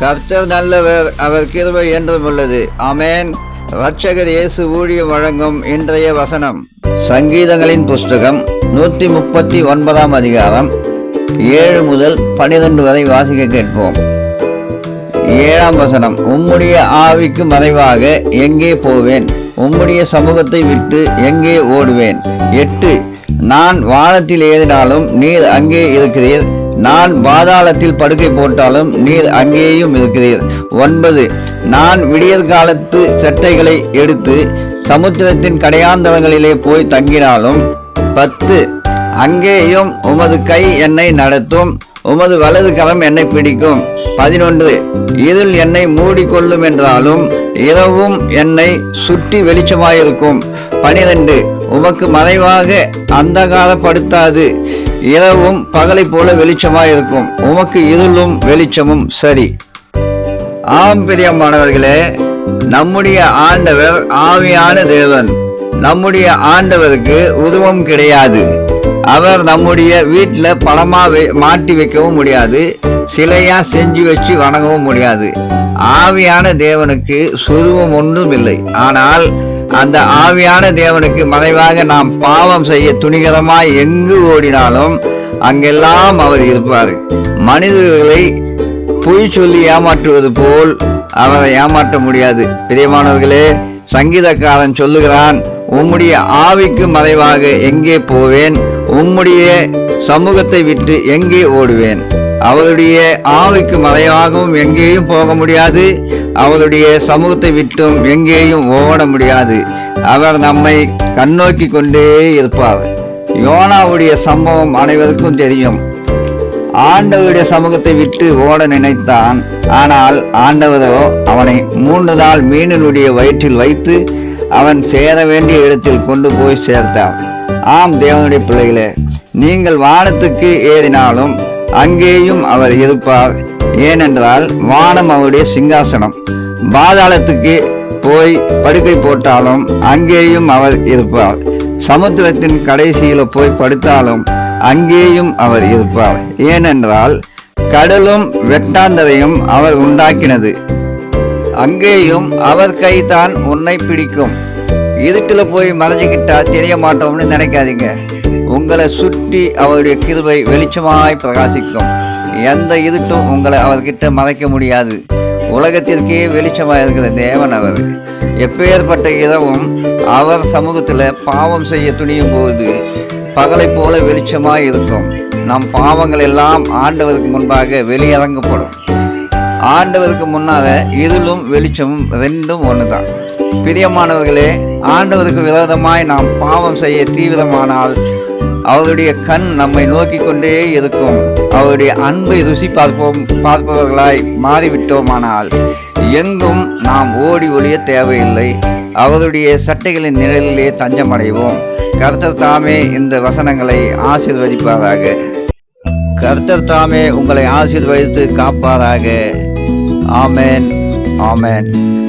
கர்த்தர் நல்லவர் அவர் கிருபை என்றும் உள்ளது. அமேன் ரட்சகர் இயேசு ஊழியம் வழங்கும் இன்றைய வசனம். சங்கீதங்களின் புஸ்தகம் நூற்றி முப்பத்தி ஒன்பதாம் அதிகாரம் ஏழு முதல் பனிரெண்டு வரை வாசிக்க கேட்போம். ஏழாம் வசனம் உம்முடைய ஆவிக்கு மறைவாக எங்கே போவேன்? உம்முடைய சமூகத்தை விட்டு எங்கே ஓடுவேன்? எட்டு நான் வானத்தில் ஏறினாலும் நீர் அங்கே இருக்கிறீர். நான் பாதாளத்தில் படுக்கை போட்டாலும் நீர் அங்கேயும் இருக்கிறீர். ஒன்பது நான் விடியற் காலத்து சட்டைகளை எடுத்து சமுத்திரத்தின் கடையாந்தரங்களிலே போய் தங்கினாலும் பத்து அங்கேயும் உமது கை என்னை நடத்தும் உமது வலது கரம் என்னை பிடிக்கும். பதினொன்று இருள் என்னை மூடிக்கொள்ளும் என்றாலும் இரவும் என்னை சுற்றி வெளிச்சமாயிருக்கும். பனிரெண்டு உமக்கு மறைவாக அந்தகாரப்படுத்தாது. இரவும் பகலை போல வெளிச்சமாயிருக்கும். உமக்கு இருளும் வெளிச்சமும் சரி. ஆம் பிரியமானவர்களே நம்முடைய ஆண்டவர் ஆவியான தேவன். நம்முடைய ஆண்டவருக்கு உருவம் கிடையாது. அவர் நம்முடைய வீட்டில் பணமாக மாட்டி வைக்கவும் முடியாது. சிலையா செஞ்சு வச்சு வணங்கவும் முடியாது. ஆவியான தேவனுக்கு சுருவம் ஒன்றும் இல்லை. ஆனால் அந்த ஆவியான தேவனுக்கு மறைவாக நாம் பாவம் செய்ய துணிகரமாய் எங்கு ஓடினாலும் அங்கெல்லாம் அவர் இருப்பார். மனிதர்களை பொய் சொல்லி ஏமாற்றுவது போல் அவரை ஏமாற்ற முடியாது. பிரியமானவர்களே சங்கீதக்காரன் சொல்லுகிறான் உம்முடைய ஆவிக்கு மறைவாக எங்கே போவேன்? உம்முடைய சமூகத்தை விட்டு எங்கே ஓடுவேன்? அவருடைய ஆவிக்கு மறைவாகவும் எங்கேயும் போக முடியாது. அவருடைய சமூகத்தை விட்டும் எங்கேயும் ஓட முடியாது. அவர் நம்மை கண்ணோக்கி கொண்டே இருப்பார். யோனாவுடைய சம்பவம் அனைவருக்கும் தெரியும். ஆண்டவருடைய சமூகத்தை விட்டு ஓட நினைத்தான். ஆனால் ஆண்டவரோ அவனை மூன்று நாள் மீனினுடைய வயிற்றில் வைத்து அவன் சேர வேண்டிய இடத்தில் கொண்டு போய் சேர்த்தான். ஆம் தேவனுடைய பிள்ளைகளே நீங்கள் வானத்துக்கு ஏறினாலும் அங்கேயும் அவர் இருப்பார். ஏனென்றால் வானம் அவருடைய சிங்காசனம். பாதாளத்துக்கு போய் படுக்கை போட்டாலும் அங்கேயும் அவர் இருப்பார். சமுத்திரத்தின் கடைசியில் போய் படுத்தாலும் அங்கேயும் அவர் இருப்பார். ஏனென்றால் கடலும் வெட்டாந்தரையும் அவர் உண்டாக்கினது. அங்கேயும் அவர் கைதான் உன்னை பிடிக்கும். இருட்டில் போய் மறைஞ்சிக்கிட்டா தெரிய மாட்டோம்னு நினைக்காதீங்க. உங்களை சுற்றி அவருடைய கிருபை வெளிச்சமாய் பிரகாசிக்கும். எந்த இருட்டும் உங்களை அவர்கிட்ட மறைக்க முடியாது. உலகத்திற்கே வெளிச்சமாக இருக்கிற தேவன் அவர். எப்பேற்பட்ட இரவும் அவர் சமூகத்தில் பாவம் செய்ய துணியும் போது பகலை போல வெளிச்சமாக இருக்கும். நம் பாவங்கள் எல்லாம் ஆண்டவருக்கு முன்பாக வெளியரங்கப்படும். ஆண்டவருக்கு முன்னால் இருளும் வெளிச்சமும் ரெண்டும் ஒன்று தான் பிரியமானவர்களே ஆண்டவருக்கு விரோதமாய் நாம் பாவம் செய்ய தீவிரமானால் அவருடைய கண் நம்மை நோக்கி கொண்டே இருக்கும். அவருடைய அன்பை ருசி பார்ப்போம் பார்ப்பவர்களாய் மாறிவிட்டோமானால் எங்கும் நாம் ஓடி ஒளிய தேவையில்லை. அவருடைய சட்டைகளின் நிழலிலே தஞ்சமடைவோம். கர்த்தர் தாமே இந்த வசனங்களை ஆசீர்வதிப்பாராக. கர்த்தர் தாமே உங்களை ஆசீர்வதித்து காப்பாராக. ஆமென் ஆமென்.